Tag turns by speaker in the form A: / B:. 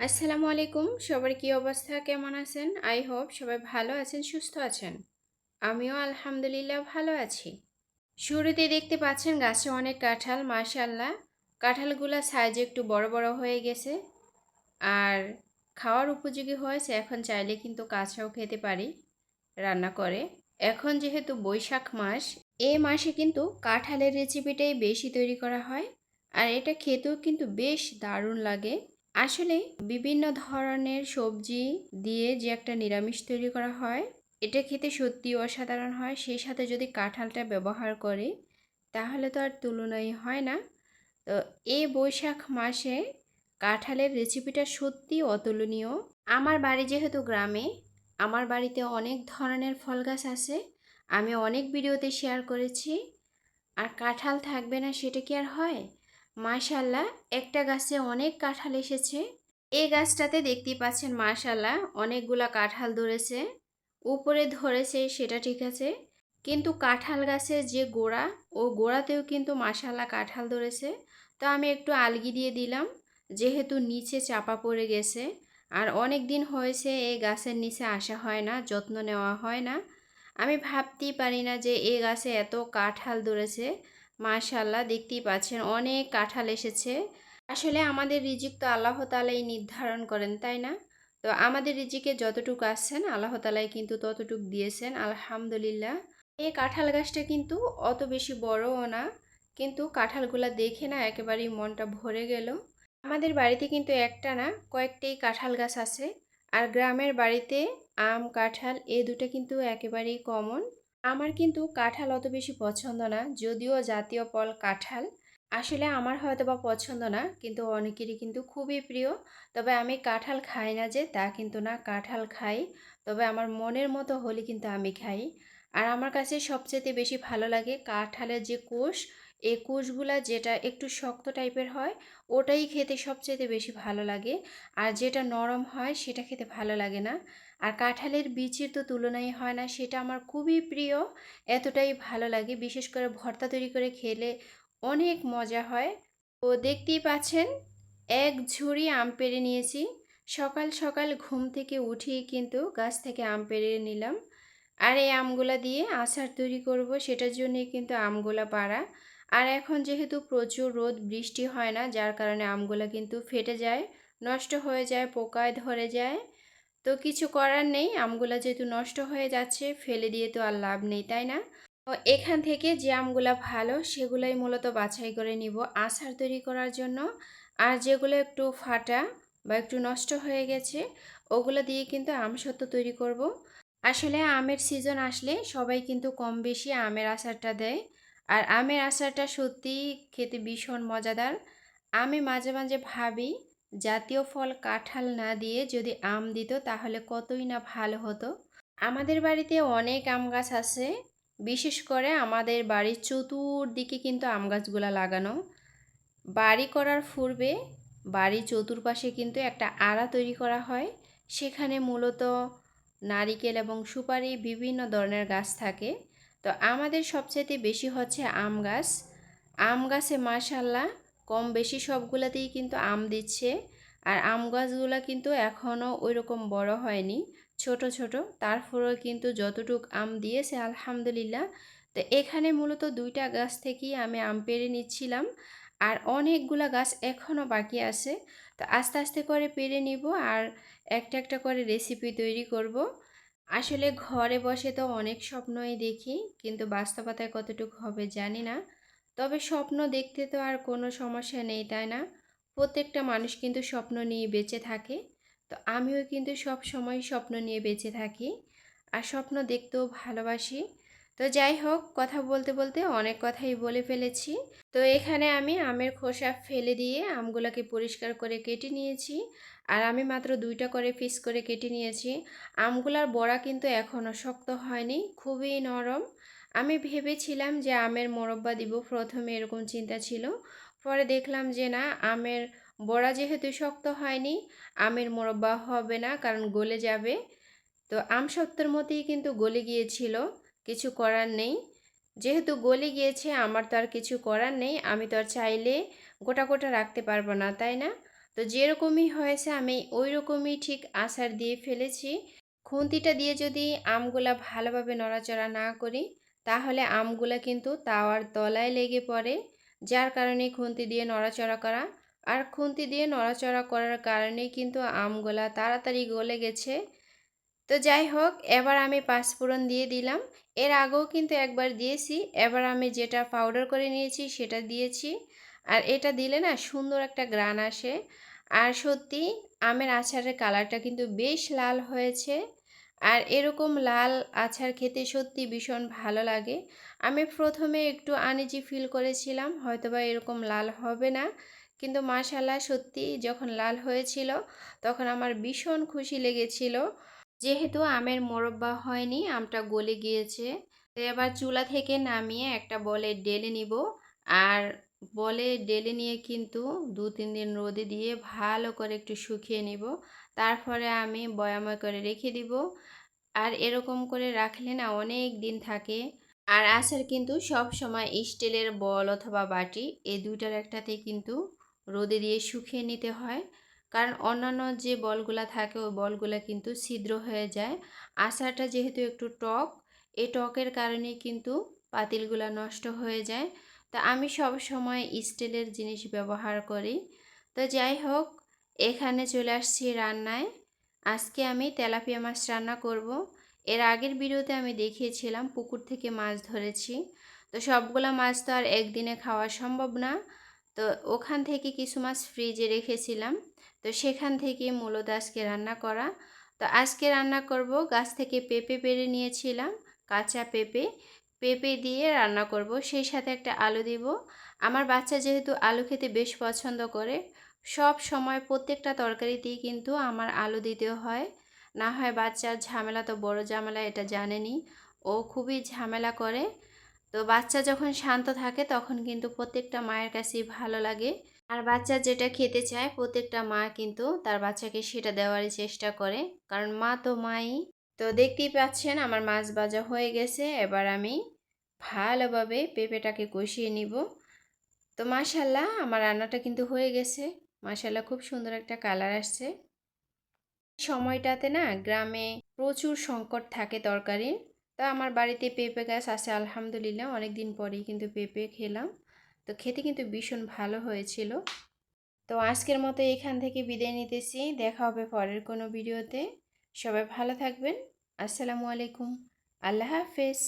A: আসসালামু আলাইকুম। সবার কি অবস্থা? কেমন আছেন? আই হোপ সবাই ভালো আছেন, সুস্থ আছেন। আমিও আলহামদুলিল্লাহ ভালো আছি। শুরুতে দেখতে পাচ্ছেন গাছে অনেক কাঁঠাল মাশাল্লাহ কাঁঠালগুলা সাইজ একটু বড় বড় হয়ে গেছে। আর খাওয়ার উপযোগী হয়েছে, এখন চাইলে কিন্তু কাঁচাও খেতে পারি রান্না করে। এখন যেহেতু বৈশাখ মাস, এ মাসে কিন্তু কাঁঠালের রেসিপিটাই বেশি তৈরি করা হয়। আর এটা খেতেও কিন্তু বেশ দারুণ লাগে। আসলে বিভিন্ন ধরনের সবজি দিয়ে যে একটা নিরামিষ তৈরি করা হয়, এটা খেতে সত্যি অসাধারণ হয়। সেই সাথে যদি কাঁঠালটা ব্যবহার করে, তাহলে তো আর তুলনাই হয় না। তো এই বৈশাখ মাসে কাঁঠালের রেসিপিটা সত্যি অতুলনীয়। আমার বাড়ি যেহেতু গ্রামে, আমার বাড়িতে অনেক ধরনের ফল গাছ আছে। আমি অনেক ভিডিওতে শেয়ার করেছি। আর কাঁঠাল থাকবে না, সেটা কি আর হয়? মাশাল্লাহ, একটা গাছে অনেক কাঁঠাল এসেছে। এই গাছটাতে দেখতেই পাচ্ছেন মাশাল্লাহ, অনেকগুলা কাঁঠাল ধরেছে। উপরে ধরেছে, সেটা ঠিক আছে। কিন্তু কাঁঠাল গাছের যে গোড়া, ও গোড়াতেও কিন্তু মাশাল্লাহ কাঁঠাল ধরেছে। তো আমি একটু আলগি দিয়ে দিলাম, যেহেতু নিচে চাপা পড়ে গেছে। আর অনেক দিন হয়েছে এই গাছের নিচে আসা হয় না, যত্ন নেওয়া হয় না। আমি ভাবতেই পারি না যে এই গাছে এত কাঁঠাল ধরেছে। মাশাল্লাহ দেখতেই পাচ্ছেন, অনেক কাঁঠাল এসেছে। আসলে আমাদের রিজিক তো আল্লাহ তালাই নির্ধারণ করেন, তাই না? তো আমাদের রিজিকে যতটুকু আসছেন, আল্লাহ তালাই কিন্তু ততটুক দিয়েছেন, আলহামদুলিল্লাহ। এই কাঁঠাল গাছটা কিন্তু অত বেশি বড়ও না, কিন্তু কাঁঠালগুলা দেখে না একেবারেই মনটা ভরে গেল। আমাদের বাড়িতে কিন্তু একটা না, কয়েকটাই কাঁঠাল গাছ আছে, আর গ্রামের বাড়িতে আম, কাঁঠাল, এ দুটো কিন্তু একেবারেই কমন আমার কিন্তু কাঁঠাল অত বেশি পছন্দ না, যদিও জাতীয় ফল কাঁঠাল। আসলে আমার হয়তো বা পছন্দ না, কিন্তু অনেকেরই কিন্তু খুবই প্রিয়। তবে আমি কাঁঠাল খাই না যে, তা কিন্তু না, কাঁঠাল খাই। তবে আমার মনের মতো হলে কিন্তু আমি খাই। আর আমার কাছে সবচেয়ে বেশি ভালো লাগে কাঁঠালের যে কোষ এই কোষগুলা যেটা একটু শক্ত টাইপের হয়, ওটাই খেতে সবচেয়ে বেশি ভালো লাগে। আর যেটা নরম হয়, সেটা খেতে ভালো লাগে না। আর কাঁঠালের বীজের তো তুলনাই হয় না, সেটা আমার খুবই প্রিয়, এতটাই ভালো লাগে। বিশেষ করে ভর্তা তৈরি করে খেলে অনেক মজা হয়। ও দেখতেই পাচ্ছেন, এক ঝুড়ি আম পেড়ে নিয়েছি। সকাল সকাল ঘুম থেকে উঠেই কিন্তু গাছ থেকে আম পেড়ে নিলাম। আর এই আমগুলা দিয়ে আচার তৈরি করব, সেটার জন্যই কিন্তু আমগুলা পাড়া। আর এখন যেহেতু প্রচুর রোদ, বৃষ্টি হয় না, যার কারণে আমগুলো কিন্তু ফেটে যায়, নষ্ট হয়ে যায়, পোকায় ধরে যায়। তো কিছু করার নেই, আমগুলো যেহেতু নষ্ট হয়ে যাচ্ছে, ফেলে দিয়ে তো আর লাভ নেই, তাই না? তো এখান থেকে যে আমগুলা ভালো, সেগুলোই মূলত বাছাই করে নিব আচার তৈরি করার জন্য। আর যেগুলো একটু ফাটা বা একটু নষ্ট হয়ে গেছে, ওগুলো দিয়ে কিন্তু আম সত্য তৈরি করব। আসলে আমের সিজন আসলে সবাই কিন্তু কম বেশি আমের আচারটা দেয়। আর আমের আচারটা সত্যি খেতে ভীষণ মজাদার। আমি মাঝে মাঝে ভাবি, জাতীয় ফল কাঁঠাল না দিয়ে যদি আম দিত তাহলে কতই না ভালো হতো। আমাদের বাড়িতে অনেক আম গাছ আছে, বিশেষ করে আমাদের বাড়ির চতুর্দিকে কিন্তু আম গাছগুলা লাগানো। বাড়ি করার পূর্বে বাড়ির চতুর্পাশে কিন্তু একটা আড়া তৈরি করা হয়। সেখানে মূলত নারিকেল এবং সুপারি বিভিন্ন ধরনের গাছ থাকে। তো আমাদের সবচেয়ে বেশি হচ্ছে আম গাছ। আম গাছে মাশাল্লাহ কম বেশি সবগুলাতেই কিন্তু আম দিচ্ছে। আর আম গাছগুলো কিন্তু এখনও ওই রকম বড় হয়নি, ছোট ছোট। তারপরেও কিন্তু যতটুক আম দিয়েছে আলহামদুলিল্লাহ। তো এখানে মূলত দুইটা গাছ থেকেই আমি আম পেরে নিচ্ছিলাম। আর অনেকগুলা গাছ এখনও বাকি আছে। তো আস্তে আস্তে করে পেরে নিব আর একটা একটা করে রেসিপি তৈরি করব। আসলে ঘরে বসে তো অনেক স্বপ্নই দেখি, কিন্তু বাস্তবতায় কতটুকু হবে জানি না। তবে স্বপ্ন দেখতে তো আর কোনো সমস্যা নেই, তাই না? প্রত্যেকটা মানুষ কিন্তু স্বপ্ন নিয়ে বেঁচে থাকে। তো আমিও কিন্তু সব সময় স্বপ্ন নিয়ে বেঁচে থাকি। আর স্বপ্ন দেখতেও ভালোবাসি। তো যাই হোক, কথা বলতে বলতে অনেক কথাই বলে ফেলেছি। তো এখানে আমি আমের খোসা ফেলে দিয়ে আমগুলোকে পরিষ্কার করে কেটে নিয়েছি। আর আমি মাত্র দুইটা করে পিস করে কেটে নিয়েছি। আমগুলার বড়া কিন্তু এখনও শক্ত হয়নি, খুবই নরম। আমি ভেবেছিলাম যে আমের মোরব্বা দিব, প্রথমে এরকম চিন্তা ছিল। পরে দেখলাম যে না, আমের বড়া যেহেতু শক্ত হয়নি, আমের মোরব্বা হবে না, কারণ গলে যাবে। তো আম সত্যের মতোই কিন্তু গলে গিয়েছিল। কিছু করার নেই। যেহেতু গলে গিয়েছে, আমার তো আর কিছু করার নেই। আমি তো আর চাইলে গোটা গোটা রাখতে পারব না, তাই না? তো যেরকমই হয়েছে, আমি ওই রকমই ঠিক আচার দিয়ে ফেলেছি। খুন্তিটা দিয়ে যদি আমগুলা ভালোভাবে নড়াচড়া না করি, তাহলে আমগুলা কিন্তু তাওয়ার তলায় লেগে পড়ে। যার কারণে খুন্তি দিয়ে নড়াচড়া করা। আর খুন্তি দিয়ে নড়াচড়া করার কারণে কিন্তু আমগুলা তাড়াতাড়ি গলে গেছে। তো যাই হোক, এবার আমি পাঁচফোড়ন দিয়ে দিলাম। এর আগেও কিন্তু একবার দিয়েছি, এবার আমি যেটা পাউডার করে নিয়েছি সেটা দিয়েছি। আর এটা দিলে না সুন্দর একটা গ্রান আসে। আর সত্যি আমের আচারের কালারটা কিন্তু বেশ লাল হয়েছে। আর এরকম লাল আচার খেতে সত্যি ভীষণ ভালো লাগে। আমি প্রথমে একটু আনিজি ফিল করেছিলাম, হয়তোবা এরকম লাল হবে না। কিন্তু মাশাল্লাহ সত্যি যখন লাল হয়েছিল, তখন আমার ভীষণ খুশি লেগেছিল। যেহেতু আমের মোরব্বা হয়নি, আমটা গলে গিয়েছে। এবার চুলা থেকে নামিয়ে একটা বলে ডেলে নিব। আর বলে ডেলে নিয়ে কিন্তু দু তিন দিন রোদে দিয়ে ভালো করে একটু শুকিয়ে নিব। তারপরে আমি বয়াময় করে রেখে দিব। আর এরকম করে রাখলে না অনেক দিন থাকে। আর আচার কিন্তু সব সময় স্টিলের বল অথবা বাটি, এই দুইটার একটাতে কিন্তু রোদে দিয়ে শুকিয়ে নিতে হয়। কারণ অন্যান্য যে বলগুলা থাকে, ওই বলগুলা কিন্তু ছিদ্র হয়ে যায়। আচারটা যেহেতু একটু টক, এই টকের কারণে কিন্তু পাতিলগুলা নষ্ট হয়ে যায়। তা আমি সব সময় স্টিলের জিনিস ব্যবহার করি। তো যাই হোক, এখানে চলে আসছি রান্নায়। আজকে আমি তেলাপিয়া মাছ রান্না করব। এর আগের ভিডিওতে আমি দেখিয়েছিলাম, পুকুর থেকে মাছ ধরেছি। তো সবগুলা মাছ তো আর একদিনে খাওয়া সম্ভব না। তো ওখান থেকে কিছু মাছ ফ্রিজে রেখেছিলাম। তো সেখান থেকে মূলত আজকে রান্না করা। তো আজকে রান্না করব গাছ থেকে পেঁপে পেরে নিয়েছিলাম, কাঁচা পেঁপে। পেঁপে দিয়ে রান্না করব, সেই সাথে একটা আলু দিব। আমার বাচ্চা যেহেতু আলু খেতে বেশ পছন্দ করে, সব সময় প্রত্যেকটা তরকারিতেই কিন্তু আমার আলু দিতে হয়। না হয় বাচ্চার ঝামেলা তো বড় ঝামেলা, এটা জানেনি। ও খুবই ঝামেলা করে। তো বাচ্চা যখন শান্ত থাকে, তখন কিন্তু প্রত্যেকটা মায়ের কাছেই ভালো লাগে। আর বাচ্চা যেটা খেতে চায়, প্রত্যেকটা মা কিন্তু তার বাচ্চাকে সেটা দেওয়ারই চেষ্টা করে। কারণ মা তো মাই। তো দেখতেই পাচ্ছেন, আমার মাছ ভাজা হয়ে গেছে। এবার আমি ভালোভাবে পেঁপেটাকে কষিয়ে নিব। তো মাশাল্লাহ, আমার রান্নাটা কিন্তু হয়ে গেছে। মাশাল্লাহ, খুব সুন্দর একটা কালার আসছে। সময়টাতে না, গ্রামে প্রচুর সংকট থাকে তরকারির। তো আমার বাড়িতে পেঁপে গাছ আছে, আলহামদুলিল্লাহ। অনেক দিন পরেই কিন্তু পেঁপে খেলাম। তো খেতে কিন্তু ভীষণ ভালো হয়েছিল। তো আজকের মতো এখান থেকে বিদায় নিতেছি। দেখা হবে পরের কোনো ভিডিওতে। সবাই ভালো থাকবেন। আসসালামু আলাইকুম। আল্লাহ হাফেজ।